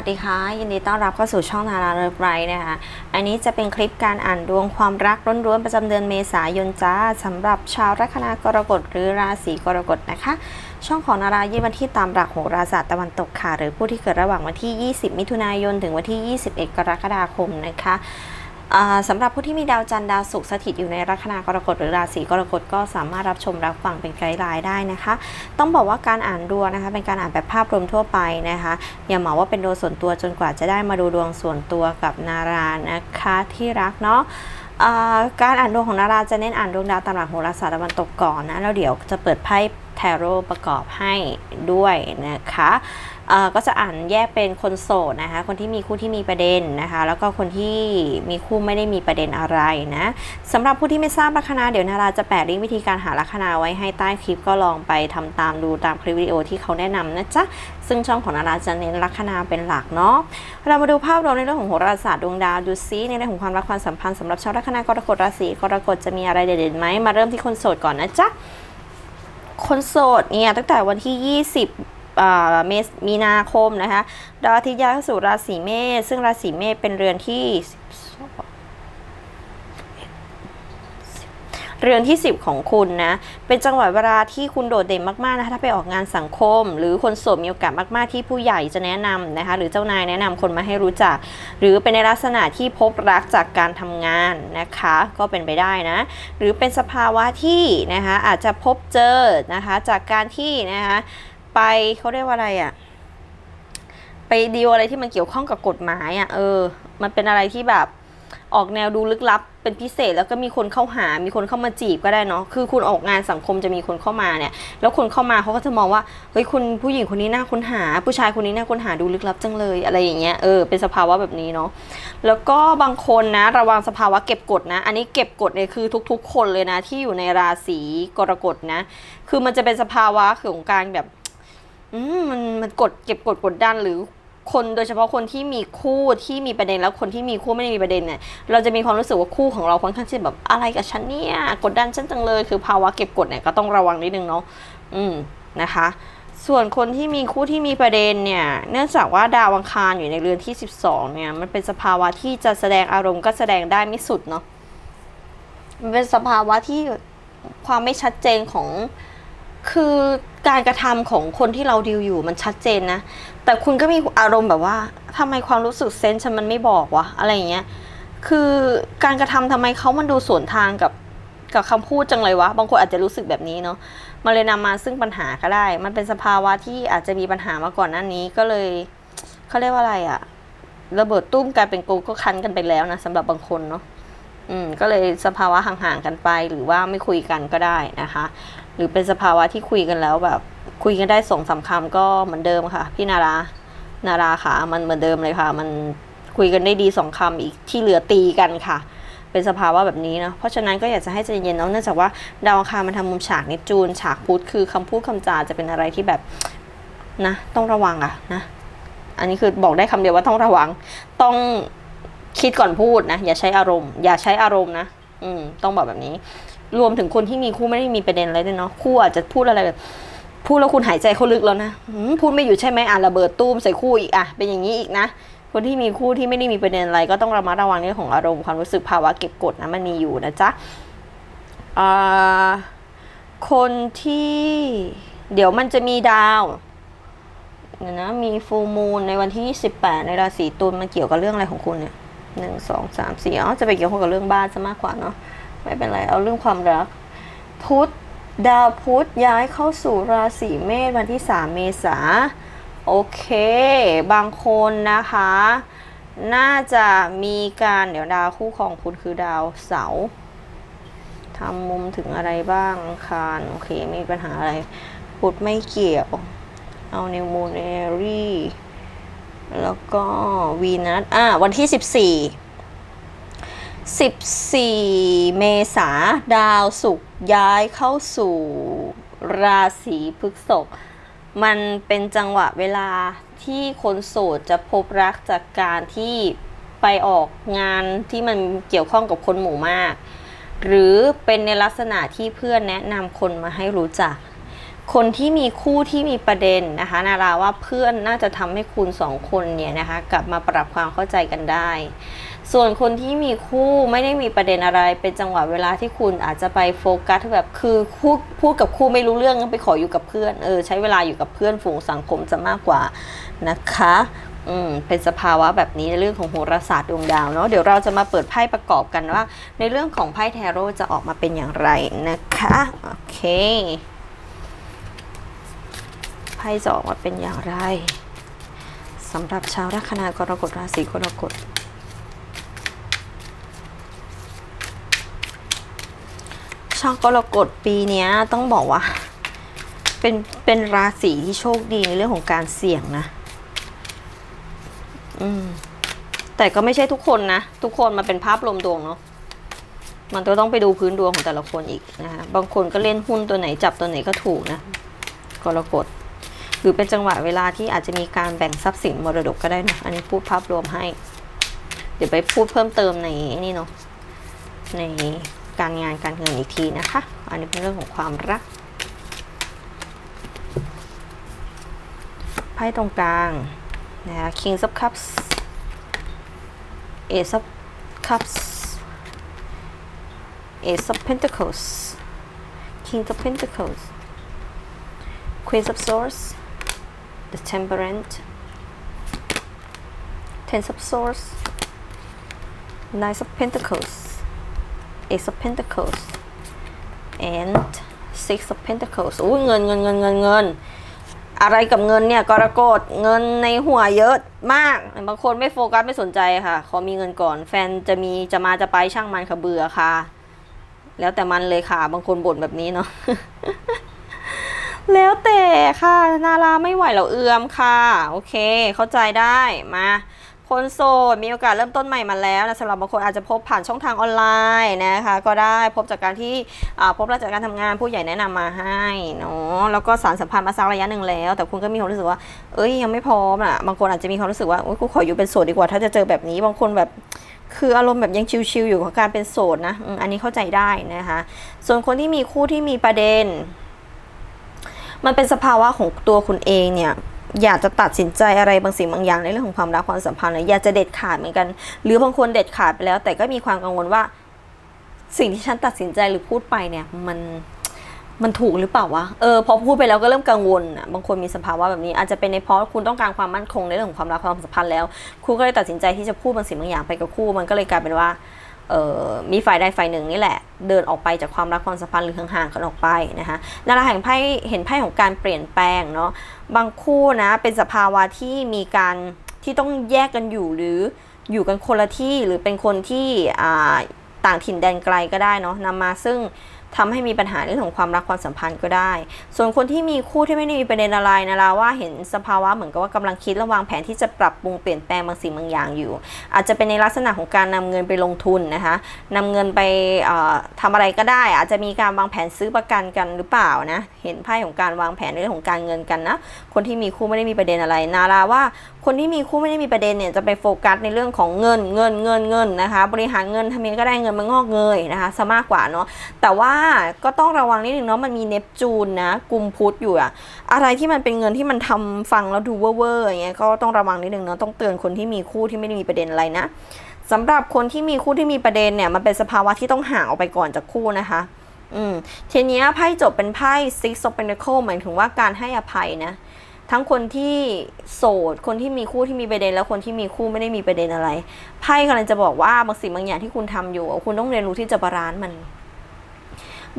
วัสดีค่ะ ยินดีต้อนรับเข้าสู่ช่องนาราเลิฟไรนะคะ อันนี้จะเป็นคลิปการอ่านดวงความรักร้วนๆประจำเดือนเมษายนจ้าสำหรับชาวลัคนากรกฎหรือราศีกรกฎนะคะ ช่องของนารายี่วันที่ตามหลักโหราศาสตร์ตะวันตกค่ะ หรือผู้ที่เกิดระหว่างวันที่ 20 มิถุนายนถึงวันที่ 21 กรกฎาคมนะคะ สำหรับผู้ที่มีดาวจันทร์ดาวศุกร์สถิตอยู่ในลัคนากรกฎหรือราศีกรกฎก็สามารถรับชมรับฟังเป็นไกด์ไลน์ได้นะคะ ต้องบอกว่าการอ่านดวงนะคะ เป็นการอ่านแบบภาพรวมทั่วไปนะคะ อย่าเหมาว่าเป็นดวงส่วนตัวจนกว่าจะได้มาดูดวงส่วนตัวกับนารานะคะที่รักเนาะการอ่านดวงของนาราจะเน้นอ่านดวงดาวตามหลักโหราศาสตร์ตะวันตกก่อนนะแล้วเดี๋ยวจะเปิดไพ่แทโร่ประกอบให้ด้วยนะคะ ก็จะอ่านแยกเป็นคนโสดนะคะ คนที่มีคู่ที่มีประเด็นนะคะ แล้วก็คนที่มีคู่ไม่ได้มีประเด็นอะไรนะสำหรับผู้ที่ไม่ทราบลัคนาเดี๋ยวนาราจะแปะลิงก์วิธีการหาลัคนาไว้ให้ใต้คลิปก็ลองไปทำตามดูตามคลิปวิดีโอที่เขาแนะนำนะจ๊ะซึ่งช่องของนาราจะเน้นลัคนาเป็นหลักเนาะเรามาดูภาพรวมในเรื่องของโหราศาสตร์ดวงดาวดูซิในเรื่องของความรักความสัมพันธ์สำหรับชาวลัคนากรกฎราศีกรกฎจะมีอะไรเด่นๆไหมมาเริ่มที่คนโสดก่อนนะจ๊ะคนโสดเนี่ยตั้งแต่วันที่ 20 เมษมีนาคมนะคะดาวอาทิตย์ย้ายเข้าสู่ราศีเมษซึ่งราศีเมษเป็นเรือนที่เรือนที่ 10 ของคุณนะ เป็นจังหวะเวลาที่คุณโดดเด่นมากๆนะคะถ้าไปออกงานสังคม หรือคนโสดมีโอกาสมากๆที่ผู้ใหญ่จะแนะนำนะคะ หรือเจ้านายแนะนำคนมาให้รู้จัก หรือเป็นในลักษณะที่พบรักจากการทำงานนะคะ ก็เป็นไปได้นะ หรือเป็นสภาวะที่นะคะอาจจะพบเจอนะคะจากการที่นะคะ ไปเขาเรียกว่าอะไรอะ่ะ ไปดีลอะไรที่มันเกี่ยวข้องกับกฎหมายอะ่ะ เออ มันเป็นอะไรที่แบบออกแนวดูลึกลับ เป็นพิเศษแล้วก็มีคนเข้าหา มีคนเข้ามาจีบก็ได้เนาะ คือคุณออกงานสังคมจะมีคนเข้ามาเนี่ย แล้วคนเข้ามาเขาก็จะมองว่า เฮ้ยคุณผู้หญิงคนนี้น่าค้นหา ผู้ชายคนนี้น่าค้นหาดูลึกลับจังเลยอะไรอย่างเงี้ย เออ เป็นสภาวะแบบนี้เนาะ แล้วก็บางคนนะระวังสภาวะเก็บกดนะ อันนี้เก็บกดเนี่ยคือทุก ๆ คนเลยนะที่อยู่ในราศีกรกฎนะ คือมันจะเป็นสภาวะของการแบบ อืมมันมันกดเก็บกดกดดันหรือคนโดยเฉพาะคนที่มีคู่ที่มีประเด็นแล้วคนที่มีคู่ไม่ได้มีประเด็นเนี่ยเราจะมีความรู้สึกว่าคู่ของเราค่อนข้างที่จะแบบอะไรกับฉันเนี่ยกดดันฉันจังเลย คือภาวะเก็บกดเนี่ยก็ต้องระวังนิดนึงเนาะอืมนะคะ ส่วนคนที่มีคู่ที่มีประเด็นเนี่ย เนื่องจากว่าดาวอังคารอยู่ในเรือนที่ 12 เนี่ย มันเป็นสภาวะที่จะแสดงอารมณ์ก็แสดงได้ไม่สุดเนาะมันเป็นสภาวะที่ความไม่ชัดเจนของคือ การกระทำของคนที่เราดีลอยู่มันชัดเจนนะ แต่คุณก็มีอารมณ์แบบว่าทำไมความรู้สึกเซนส์ฉันมันไม่บอกวะอะไรอย่างเงี้ย คือการกระทำทำไมเขามันดูสวนทางกับกับคำพูดจังเลยวะ บางคนอาจจะรู้สึกแบบนี้เนาะมันเลยนำมาซึ่งปัญหาก็ได้ มันเป็นสภาวะที่อาจจะมีปัญหามาก่อนหน้านี้ก็เลยเขาเรียกว่าอะไรอะระเบิดตุ้มกลายเป็นกูก็คันกันไปแล้วนะสำหรับบางคนเนาะ อืมก็เลยสภาวะห่างๆกันไป หรือว่าไม่คุยกันก็ได้นะคะ หรือเป็นสภาวะที่คุยกันแล้วแบบ คุยกันได้สองสามคำก็เหมือนเดิมค่ะ พี่นารานาราค่ะ มันเหมือนเดิมเลยค่ะ มันคุยกันได้ดีสองคำอีกที่เหลือตีกันค่ะเป็นสภาวะแบบนี้นะเพราะฉะนั้นก็อยากจะให้ใจเย็นเนาะเนื่องจากว่าดาวอังคารมันทำมุมฉากเนปจูนฉากพุธคือคำพูดคำจาจะเป็นอะไรที่แบบนะ ต้องระวังอะนะ อันนี้คือบอกได้คำเดียวว่าต้องระวังต้อง คิดก่อนพูดนะ อย่าใช้อารมณ์ อย่าใช้อารมณ์นะ อืม ต้องบอกแบบนี้ รวมถึงคนที่มีคู่ไม่ได้มีประเด็นอะไรด้วยเนาะ คู่อาจจะพูดอะไรแบบพูดแล้วคุณหายใจเขาลึกแล้วนะพูดไม่อยู่ใช่ไหมอะระเบิดตู้มใส่คู่อีกอะ เป็นอย่างนี้อีกนะ คนที่มีคู่ที่ไม่ได้มีประเด็นอะไร ก็ต้องระมัดระวังเรื่องของอารมณ์ความรู้สึกภาวะเก็บกดนะมันมีอยู่นะจ๊ะคนที่เดี๋ยวมันจะมีดาวเดี๋ยวนะมีฟูมูลในวันที่ 28 ในราศีตุลมันเกี่ยวกับเรื่องอะไรของคุณเนี่ย หนึ่งสองสามสี่อ๋อจะไปเกี่ยวข้องกับเรื่องบ้านซะมากกว่าเนาะไม่เป็นไรเอาเรื่องความรัก พุธดาวพุธย้ายเข้าสู่ราศีเมษวันที่ 3 เมษาโอเค บางคนนะคะ น่าจะมีการเดี๋ยวดาวคู่ของคุณคือดาวเสาร์ทำมุมถึงอะไรบ้างคารโอเคไม่มีปัญหาอะไรพุธไม่เกี่ยว เอานิวมูนเอรี แล้วก็วีนัสอะวันที่ 14 14 เมษาดาวศุกร์ย้ายเข้าสู่ราศีพฤษภมันเป็นจังหวะเวลาที่คนโสดจะพบรักจากการที่ไปออกงานที่มันเกี่ยวข้องกับคนหมู่มาก หรือเป็นในลักษณะที่เพื่อนแนะนำคนมาให้รู้จัก คนที่มีคู่ที่มีประเด็นนะคะนาราว่าเพื่อนน่าจะทำให้คุณสองคนเนี่ยนะคะกลับมาปรับความเข้าใจกันได้ ส่วนคนที่มีคู่ไม่ได้มีประเด็นอะไร เป็นจังหวะเวลาที่คุณอาจจะไปโฟกัสแบบคือคู่พูดกับคู่ไม่รู้เรื่องไปขออยู่กับเพื่อนเออใช้เวลาอยู่กับเพื่อนฝูงสังคมจะมากกว่านะคะอืมเป็นสภาวะแบบนี้ในเรื่องของโหราศาสตร์ดวงดาวเนาะเดี๋ยวเราจะมาเปิดไพ่ประกอบกันว่า ในเรื่องของไพ่แทโร่จะออกมาเป็นอย่างไรนะคะโอเค ไพ่จะออกมาเป็นอย่างไรสำหรับชาวลัคนากรกฎราศีกรกฎชาวกรกฎปีนี้ต้องบอกว่า เป็นเป็นราศีที่โชคดีในเรื่องของการเสี่ยงนะ อืม แต่ก็ไม่ใช่ทุกคนนะ ทุกคนมาเป็นภาพรวมดวงเนาะมันก็ต้องไปดูพื้นดวงของแต่ละคนอีกนะคะบางคนก็เล่นหุ้นตัวไหนจับตัวไหนก็ถูกนะกรกฎ หรือเป็นจังหวะเวลาที่อาจจะมีการแบ่งทรัพย์สินมรดกก็ได้นะอันนี้พูดภาพรวมให้ เดี๋ยวไปพูดเพิ่มเติมในนี่เนาะในการงานการเงินอีกทีนะคะ อันนี้เป็นเรื่องของความรักไพ่ตรงกลางนะคะ King of Cups Ace of Cups Ace of Pentacles King of Pentacles Queen of Swords The Temperance Ten of Swords Knight of Pentacles Ace of Pentacles and Six of Pentacles อุ้ยเงินเงินเงินเงินเงิน อะไรกับเงินเนี่ยกรกฎเงินในหัวเยอะมาก บางคนไม่โฟกัสไม่สนใจค่ะ ขอมีเงินก่อน แฟนจะมีจะมาจะไปช่างมันค่ะเบื่อค่ะ แล้วแต่มันเลยค่ะ บางคนบ่นแบบนี้เนาะ แล้วแต่ค่ะนาราไม่ไหวเราเอือมค่ะ โอเค เข้าใจได้มาคนโสดมีโอกาสเริ่มต้นใหม่มาแล้วนะสำหรับบางคนอาจจะพบผ่านช่องทางออนไลน์นะคะ ก็ได้พบจากการที่พบแล้วจากการทำงานผู้ใหญ่แนะนำมาให้เนาะแล้วก็สารสัมพันธ์มาสักระยะหนึ่งแล้ว แต่คุณก็มีความรู้สึกว่า เอ้ยยังไม่พร้อมอะบางคนอาจจะมีความรู้สึกว่าโอ๊ยกูขออยู่เป็นโสดดีกว่า ถ้าจะเจอแบบนี้บางคนแบบคืออารมณ์แบบยังชิลๆอยู่กับการเป็นโสดนะอันนี้เข้าใจได้นะคะ ส่วนคนที่มีคู่ที่มีประเด็น มันเป็นสภาวะของตัวคุณเองเนี่ยอยากจะตัดสินใจอะไรบางสิ่งบางอย่างในเรื่องของความรักความสัมพันธ์เนี่ยอยากจะเด็ดขาดเหมือนกัน หรือบางคนเด็ดขาดไปแล้ว แต่ก็มีความกังวลว่า สิ่งที่ฉันตัดสินใจหรือพูดไปเนี่ยมันมันถูกหรือเปล่าวะ เออพอพูดไปแล้วก็เริ่มกังวลอะ บางคนมีสภาวะแบบนี้ อาจจะเป็นในเพราะคุณต้องการความมั่นคงในเรื่องของความรักความสัมพันธ์แล้ว คุณก็เลยตัดสินใจที่จะพูดบางสิ่งบางอย่างไปกับคู่ มันก็เลยกลายเป็นว่า มีฝ่ายใดฝ่ายหนึ่งนี่แหละ เดินออกไปจากความรักความสัมพันธ์หรือห่างๆกันออกไปนะคะนาราแห่งไพ่เห็นไพ่ของการเปลี่ยนแปลงเนาะบางคู่นะเป็นสภาวะที่มีการที่ต้องแยกกันอยู่หรืออยู่กันคนละที่หรือเป็นคนที่ต่างถิ่นแดนไกลก็ได้เนาะนำมาซึ่ง ทำให้มีปัญหาเรื่องของความรักความสัมพันธ์ก็ได้ ส่วนคนที่มีคู่ที่ไม่ได้มีประเด็นอะไรนาราว่าเห็นสภาวะเหมือนกับว่ากำลังคิดและวางแผนที่จะปรับปรุงเปลี่ยนแปลงบางสิ่งบางอย่างอยู่ อาจจะเป็นในลักษณะของการนำเงินไปลงทุนนะคะนำเงินไปเอ่อทำอะไรก็ได้ อาจจะมีการวางแผนซื้อประกันกันหรือเปล่านะเห็นไพ่ของการวางแผนในเรื่องของการเงินกันนะคนที่มีคู่ไม่ได้มีประเด็นอะไรนาราว่า คนที่มีคู่ไม่ได้มีประเด็นเนี่ยจะไปโฟกัสในเรื่องของเงินเงินเงินเงินนะคะ บริหารเงินทำยังไงก็ได้เงินมันงอกเงยนะคะซะมากกว่าเนาะแต่ว่าก็ต้องระวังนิดนึงเนาะมันมีเนปจูนนะกุมพุธอยู่อะอะไรที่มันเป็นเงินที่มันทำฟังแล้วดูเว่อร์ๆอย่างเงี้ยก็ต้องระวังนิดนึงเนาะต้องเตือนคนที่มีคู่ที่ไม่ได้มีประเด็นอะไรนะสำหรับคนที่มีคู่ที่มีประเด็นเนี่ยมันเป็นสภาวะที่ต้องห่างออกไปก่อนจากคู่นะคะอืมทีนี้ไพ่จบเป็นไพ่ Six of pentacle หมายถึงว่าการให้อภัยนะ ทั้งคนที่โสด คนที่มีคู่ที่มีประเด็น แล้วคนที่มีคู่ไม่ได้มีประเด็นอะไร ไพ่กำลังจะบอกว่าบางสิ่งบางอย่างที่คุณทำอยู่ คุณต้องเรียนรู้ที่จะบาลานซ์มัน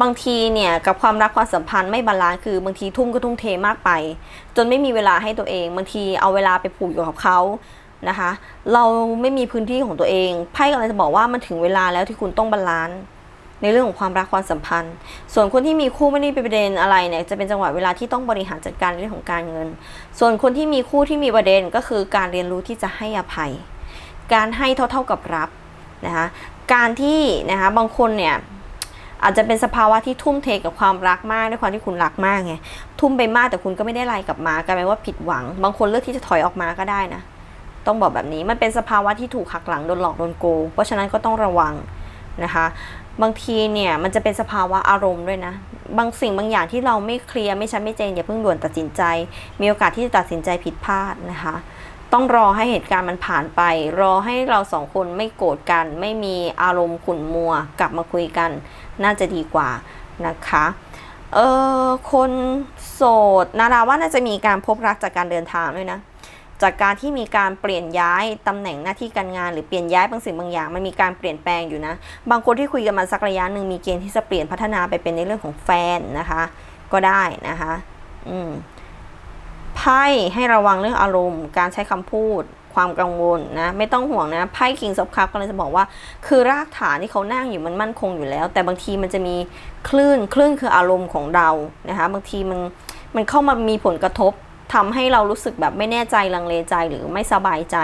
บางทีเนี่ยกับความรักความสัมพันธ์ไม่บาลานซ์คือบางทีทุ่มก็ทุ่มเทมากไป จนไม่มีเวลาให้ตัวเอง บางทีเอาเวลาไปผูกอยู่กับเขานะคะ เราไม่มีพื้นที่ของตัวเอง ไพ่กำลังจะบอกว่ามันถึงเวลาแล้วที่คุณต้องบาลานซ์ ในเรื่องของความรักความสัมพันธ์ ส่วนคนที่มีคู่ไม่ได้เป็นประเด็นอะไรเนี่ยจะเป็นจังหวะเวลาที่ต้องบริหารจัดการในเรื่องของการเงิน ส่วนคนที่มีคู่ที่มีประเด็นก็คือการเรียนรู้ที่จะให้อภัย การให้เท่าๆกับรับนะคะการที่นะคะบางคนเนี่ยอาจจะเป็นสภาวะที่ทุ่มเทกับความรักมากด้วยความที่คุณรักมากไงทุ่มไปมากแต่คุณก็ไม่ได้อะไรกลับมากลายเป็นว่าผิดหวัง บางคนเลือกที่จะถอยออกมาก็ได้นะ ต้องบอกแบบนี้มันเป็นสภาวะที่ถูกหักหลังโดนหลอกโดนโกงเพราะฉะนั้นก็ต้องระวัง นะคะ บางทีเนี่ยมันจะเป็นสภาวะอารมณ์ด้วยนะ บางสิ่งบางอย่างที่เราไม่เคลียร์ไม่ชัดไม่เจนอย่าเพิ่งด่วนตัดสินใจ มีโอกาสที่จะตัดสินใจผิดพลาดนะคะ ต้องรอให้เหตุการณ์มันผ่านไป รอให้เราสองคนไม่โกรธกัน ไม่มีอารมณ์ขุ่นมัว กลับมาคุยกัน น่าจะดีกว่านะคะเออคนโสดนาราว่าน่าจะมีการพบรักจากการเดินทางด้วยนะ จากการที่มีการเปลี่ยนย้ายตำแหน่งหน้าที่การงาน หรือเปลี่ยนย้ายบางสิ่งบางอย่างมันมีการเปลี่ยนแปลงอยู่นะ บางคนที่คุยกันมาสักระยะหนึ่งมีเกณฑ์ที่จะเปลี่ยนพัฒนาไปเป็นในเรื่องของแฟนนะคะ ก็ได้นะคะ อืมไพ่ให้ระวังเรื่องอารมณ์ การใช้คำพูดความกังวลนะไม่ต้องห่วงนะไพ่ King of Cups ก็เลยจะบอกว่า คือรากฐานที่เขานั่งอยู่มันมั่นคงอยู่แล้ว แต่บางทีมันจะมีคลื่นคลื่นคืออารมณ์ของเรานะคะบางทีมันมันเข้ามามีผลกระทบ ทำให้เรารู้สึกแบบไม่แน่ใจลังเลใจหรือไม่สบายใจ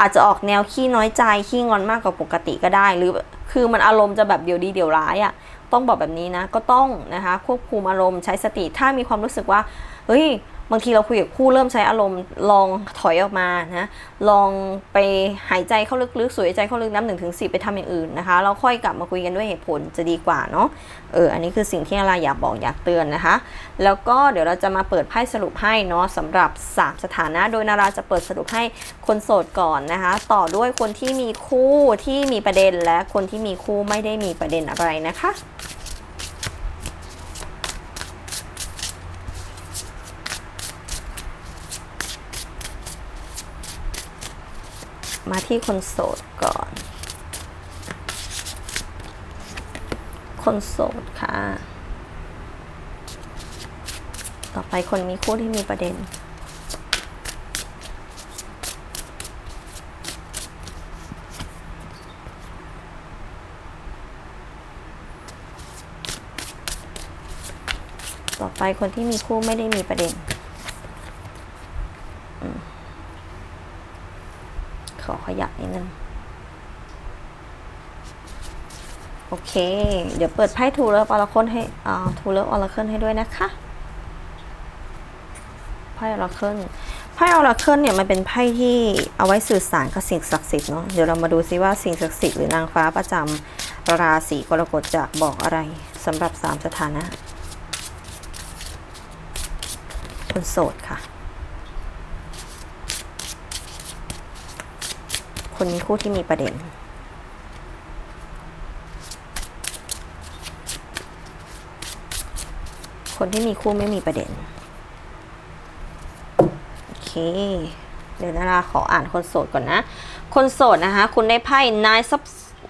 อาจจะออกแนวขี้น้อยใจขี้งอนมากกว่าปกติก็ได้ หรือคือมันอารมณ์จะแบบเดี๋ยวดีเดี๋ยวร้ายอะ่ะต้องบอกแบบนี้นะก็ต้องนะคะควบคุมอารมณ์ใช้สติถ้ามีความรู้สึกว่าเฮ้ย บางทีเราคุยกับคู่เริ่มใช้อารมณ์ลองถอยออกมานะลองไปหายใจเข้าลึกๆสูดหายใจเข้าลึกน้ำหนึ่งถึงสิไปทำอย่างอื่นนะคะแล้วค่อยกลับมาคุยกันด้วยเหตุผลจะดีกว่าเนาะเอออันนี้คือสิ่งที่เราอยากบอกอยากเตือนนะคะ แล้วก็เดี๋ยวเราจะมาเปิดไพ่สรุปให้เนาะสำหรับ 3 สถานะ โดยนาราจะเปิดสรุปให้คนโสดก่อนนะคะ ต่อด้วยคนที่มีคู่ที่มีประเด็นและคนที่มีคู่ไม่ได้มีประเด็นอะไรนะคะ มาที่คนโสดก่อน คนโสดค่ะ ต่อไปคนมีคู่ที่มีประเด็นต่อไปคนที่มีคู่ไม่ได้มีประเด็น ขอขยับนิดนึง โอเค เดี๋ยวเปิดไพ่ทูเลิฟออร์เคิลให้อ่าทูเลิฟออร์เคิลให้ด้วยนะคะไพ่ออร์เคิลไพ่ออร์เคิลเนี่ยมันเป็นไพ่ที่เอาไว้สื่อสารกับสิ่งศักดิ์สิทธิ์เนาะเดี๋ยวเรามาดูซิว่าสิ่งศักดิ์สิทธิ์หรือนางฟ้าประจำราศีกรกฎจะบอกอะไรสำหรับสามสถานะคนโสดค่ะ คนมีคู่ที่มีประเด็น คนที่มีคู่ไม่มีประเด็น โอเค เดี๋ยวนาราขออ่านคนโสดก่อนนะ คนโสดนะคะ คุณได้ไพ่ nine of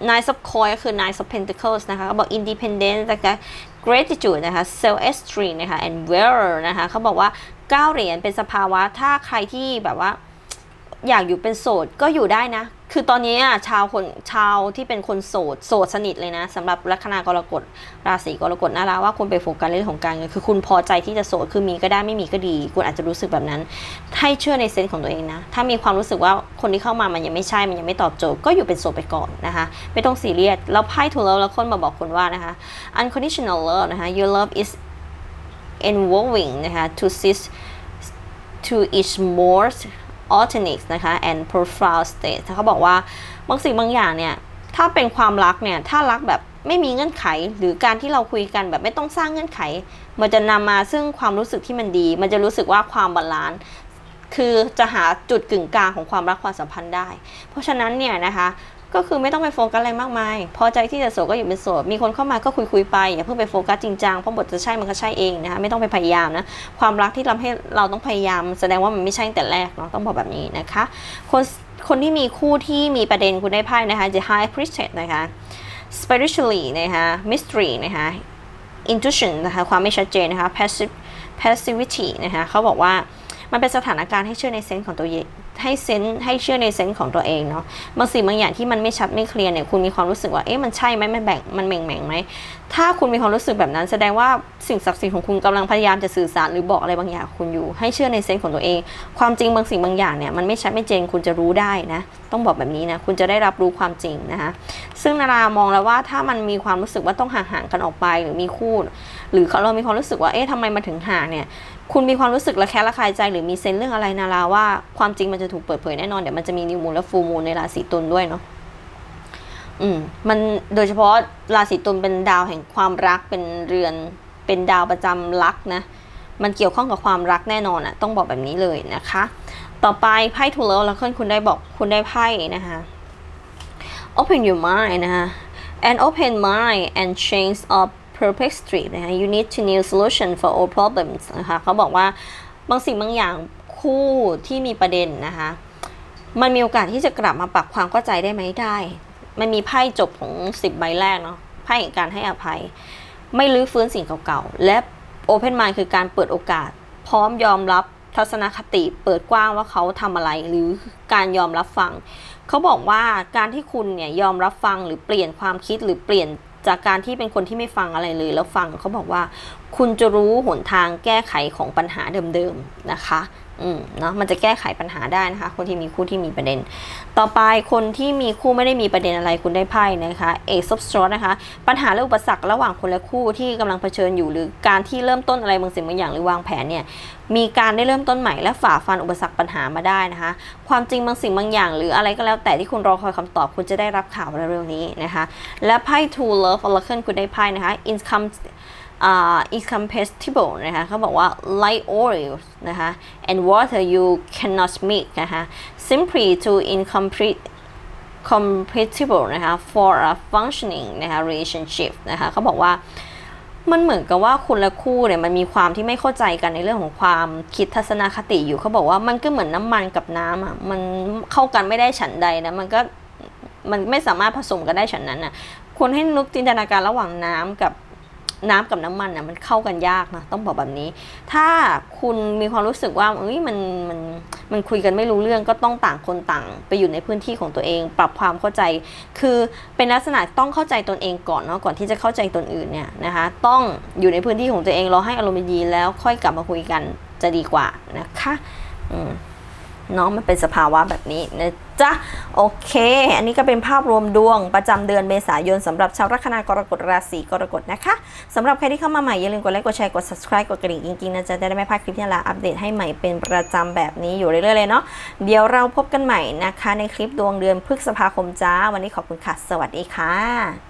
nine of coin ก็คือ nine of pentacles นะคะเขาบอก independence นะคะ gratitude นะคะ self esteem นะคะ and well นะคะ เขาบอกว่าเก้าเหรียญเป็นสภาวะถ้าใครที่แบบว่า อยากอยู่เป็นโสดก็อยู่ได้นะ คือตอนนี้อะชาวคนชาวที่เป็นคนโสดโสดสนิทเลยนะสำหรับลัคนากรกฎราศีกรกฎน่ารักว่าคุณไปโฟกัสเรื่องของการเงินคือคุณพอใจที่จะโสดคือมีก็ได้ไม่มีก็ดี คุณอาจจะรู้สึกแบบนั้น ให้เชื่อในเซนส์ของตัวเองนะ ถ้ามีความรู้สึกว่าคนที่เข้ามามันยังไม่ใช่มันยังไม่ตอบโจทย์ก็อยู่เป็นโสดไปก่อนนะคะ ไม่ต้องซีเรียสแล้วไพ่ถูกแล้วแล้วคนมาบอกคุณว่านะคะ unconditional love นะคะ your love is involving นะคะ to see to its more alternate นะคะ and profile state เขาบอกว่าบางสิ่งบางอย่างเนี่ย ถ้าเป็นความรักเนี่ย ถ้ารักแบบไม่มีเงื่อนไข หรือการที่เราคุยกันแบบไม่ต้องสร้างเงื่อนไข มันจะนำมาซึ่งความรู้สึกที่มันดี มันจะรู้สึกว่าความบาลานซ์คือจะหาจุดกึ่งกลางของความรักความสัมพันธ์ได้ เพราะฉะนั้นเนี่ยนะคะ ก็คือไม่ต้องไปโฟกัสอะไรมากมาย พอใจที่จะโสดก็อยู่เป็นโสด มีคนเข้ามาก็คุยคุยๆไปอย่าเพิ่งไปโฟกัสจริงจังเพราะบทจะใช่มันก็ใช่เองนะคะไม่ต้องไปพยายามนะความรักที่ทำให้เราต้องพยายาม แสดงว่ามันไม่ใช่แต่แรกเนาะต้องบอกแบบนี้นะคะ คนคนที่มีคู่ที่มีประเด็นคุณได้ไพ่นะคะ The High Priestess นะคะ spiritually นะคะ mystery นะคะ intuition นะคะความไม่ชัดเจนนะคะ passive passivity นะคะเขาบอกว่ามันเป็นสถานการณ์ให้เชื่อในเซนส์ของตัวเอง ให้เซนส์ให้เชื่อในเซนส์ของตัวเองเนาะบางสิ่งบางอย่างที่มันไม่ชัดไม่เคลียร์เนี่ยคุณมีความรู้สึกว่าเอ๊ะมันใช่ไหมมันแบ่งมันแม่งแม่งไหม ถ้าคุณมีความรู้สึกแบบนั้นแสดงว่าสิ่งศักดิ์สิทธิ์ของคุณกำลังพยายามจะสื่อสารหรือบอกอะไรบางอย่างคุณอยู่ ให้เชื่อในเซนส์ของตัวเอง ความจริงบางสิ่งบางอย่างเนี่ยมันไม่ชัดไม่เจนคุณจะรู้ได้นะต้องบอกแบบนี้นะคุณจะได้รับรู้ความจริงนะคะซึ่งนารามองแล้วว่าถ้ามันมีความรู้สึกว่าต้องห่างๆกันออกไปหรือมีคู่ หรือเรามีความรู้สึกว่าเอ๊ะทำไมมาถึงห่างเนี่ยคุณมีความรู้สึกระแคะระคายใจ หรือมีเซนส์เรื่องอะไรนาราว่าความจริงมันจะถูกเปิดเผยแน่นอนเดี๋ยวมันจะมีนิวมูลและฟูมูลในราศีตุลด้วยเนาะ อืมมันโดยเฉพาะราศีตุลเป็นดาวแห่งความรักเป็นเรือน เป็นดาวประจำรักนะมันเกี่ยวข้องกับความรักแน่นอนอะต้องบอกแบบนี้เลยนะคะ ต่อไปไพ่ทูเลอร์แล้วคุณได้บอกคุณได้ไพ่นะคะ open your mind นะคะ and open mind and change of perplexity นะคะ you need to new solution for all problems นะคะเขาบอกว่าบางสิ่งบางอย่างคู่ที่มีประเด็นนะคะ มันมีโอกาสที่จะกลับมาปรับความเข้าใจได้ไหมได้ มันมีไพ่จบของสิบใบแรกเนาะไพ่แห่งการให้อภัย ไม่ลื้อฟื้นสิ่งเก่าๆ และ Open Mind คือการเปิดโอกาส พร้อมยอมรับทัศนคติเปิดกว้างว่าเขาทำอะไรหรือการยอมรับฟัง เขาบอกว่าการที่คุณเนี่ยยอมรับฟังหรือเปลี่ยนความคิดหรือเปลี่ยนจากการที่เป็นคนที่ไม่ฟังอะไรเลยแล้วฟังเขาบอกว่า คุณจะรู้หนทางแก้ไขของปัญหาเดิมๆนะคะอืมเนาะมันจะแก้ไขปัญหาได้นะคะ คนที่มีคู่ที่มีประเด็น ต่อไปคนที่มีคู่ไม่ได้มีประเด็นอะไรคุณได้ไพ่นะคะเอซอบสตรนะคะ ปัญหาและอุปสรรคระหว่างคนและคู่ที่กำลังเผชิญอยู่ หรือการที่เริ่มต้นอะไรบางสิ่งบางอย่างหรือวางแผนเนี่ยมีการได้เริ่มต้นใหม่และฝ่าฟันอุปสรรคปัญหามาได้นะคะ ความจริงบางสิ่งบางอย่าง หรืออะไรก็แล้วแต่ที่คุณรอคอยคำตอบคุณจะได้รับข่าวเร็วๆนี้นะคะ และไพ่ Two Love Oracle คุณได้ไพ่นะคะ Income อ่า incompatible นะคะเขาบอกว่า light oil นะคะ and water you cannot mix นะคะ simply to incomplete compatible นะคะ for a functioning นะคะ relationship นะคะเขาบอกว่ามันเหมือนกับว่าคุณและคู่เนี่ยมันมีความที่ไม่เข้าใจกันในเรื่องของความคิดทัศนคติอยู่เขาบอกว่ามันก็เหมือนน้ำมันกับน้ำอะมันเข้ากันไม่ได้ฉันใดนะมันก็มันไม่สามารถผสมกันได้ฉันนั้นอะควรให้นึกจินตนาการระหว่างน้ำกับ น้ำกับน้ำมันน่ะมันเข้ากันยากนะต้องบอกแบบนี้ ถ้าคุณมีความรู้สึกว่าเอ้ยมันมันมันคุยกันไม่รู้เรื่องก็ต้องต่างคนต่าง ไปอยู่ในพื้นที่ของตัวเอง ปรับความเข้าใจ คือเป็นลักษณะต้องเข้าใจตนเองก่อนเนาะก่อนที่จะเข้าใจตนอื่นเนี่ยนะคะ ต้องอยู่ในพื้นที่ของตัวเองรอให้อารมณ์ดีแล้วค่อยกลับมาคุยกันจะดีกว่านะคะ อืม เนาะมันเป็นสภาวะแบบนี้นะจ๊ะโอเค อันนี้ก็เป็นภาพรวมดวงประจำเดือนเมษายนสำหรับชาวลัคนากรกฎราศีกรกฎนะคะสำหรับใครที่เข้ามาใหม่ อย่าลืมกดไลค์กดแชร์กด subscribe กดกระดิ่งจริงๆนะจ๊ะจะได้ไม่พลาดคลิปที่เราอัปเดตให้ใหม่เป็นประจำแบบนี้อยู่เรื่อยๆเลยเนาะเดี๋ยวเราพบกันใหม่นะคะ ในคลิปดวงเดือนพฤษภาคมจ้า วันนี้ขอบคุณค่ะ สวัสดีค่ะ